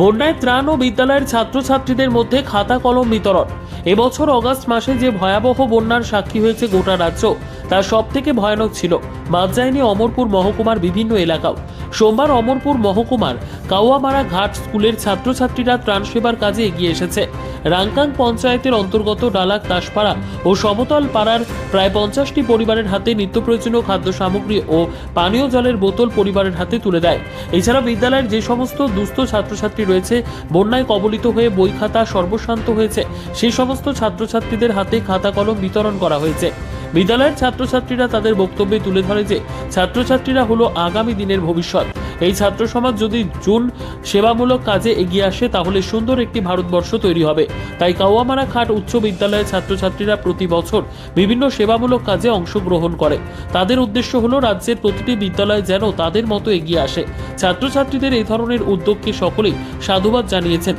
বন্যায় ত্রাণ ও বিদ্যালয়ের ছাত্রছাত্রীদের মধ্যে খাতা কলম বিতরণ। এবছর অগাস্ট মাসে যে ভয়াবহ বন্যার সাক্ষী হয়েছে গোটা রাজ্য। তা সব থেকে ভয়ানক ছিল। বাদ অমরপুর মহকুমার বিভিন্ন এলাকাও। সোমবার অমরপুর মহকুমার কাওয়ামারা ঘাট স্কুলের ছাত্রছাত্রীরা ত্রাণ সেবার কাজে এগিয়ে এসেছে। রাংকাং পঞ্চায়েতের অন্তর্গত ডালাক দাসপাড়া ও সমতল পাড়ার প্রায় পঞ্চাশটি পরিবারের হাতে নিত্য প্রয়োজনীয় খাদ্য সামগ্রী ও পানীয় জলের বোতল পরিবারের হাতে তুলে দেয়। এছাড়া বিদ্যালয়ের যে সমস্ত দুস্থ ছাত্রছাত্রী রয়েছে, বন্যায় কবলিত হয়ে বই খাতা সর্বশান্ত হয়েছে। সেই সমস্ত ছাত্রছাত্রীদের হাতে খাতা কলম বিতরণ করা হয়েছে। বিদ্যালয়ের ছাত্রছাত্রীরা তাদের বক্তব্যে তুলে ধরে যে ছাত্রছাত্রীরা হলো আগামী দিনের ভবিষ্যৎ। এই ছাত্র সমাজ যদি জুন সেবামূলক কাজে এগিয়ে আসে, তাহলে সুন্দর একটি ভারতবর্ষ তৈরি হবে। তাই কাওয়ামারা খাট উচ্চ বিদ্যালয়ের ছাত্রছাত্রীরা প্রতি বছর বিভিন্ন সেবামূলক কাজে অংশগ্রহণ করে। তাদের উদ্দেশ্য হলো রাজ্যের প্রতিটি বিদ্যালয় যেন তাদের মতো এগিয়ে আসে। ছাত্রছাত্রীদের এই ধরনের উদ্যোগকে সকলেই সাধুবাদ জানিয়েছেন।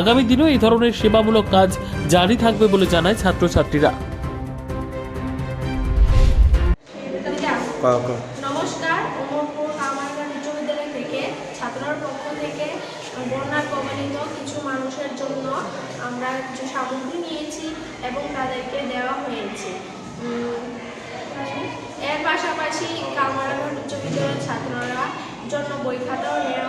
আগামী দিনেও এই ধরনের সেবামূলক কাজ জারি থাকবে বলে জানায় ছাত্রছাত্রীরা। নমস্কার অমরপুর কামারঘাট উচ্চ বিদ্যালয় থেকে ছাত্রর পক্ষ থেকে বন্যা কবলিত কিছু মানুষের জন্য আমরা কিছু সামগ্রী নিয়েছি এবং তাদেরকে দেওয়া হয়েছে। এর পাশাপাশি কামারঘাট উচ্চ বিদ্যালয়ের ছাত্ররা জন্য বই খাতাও নেওয়া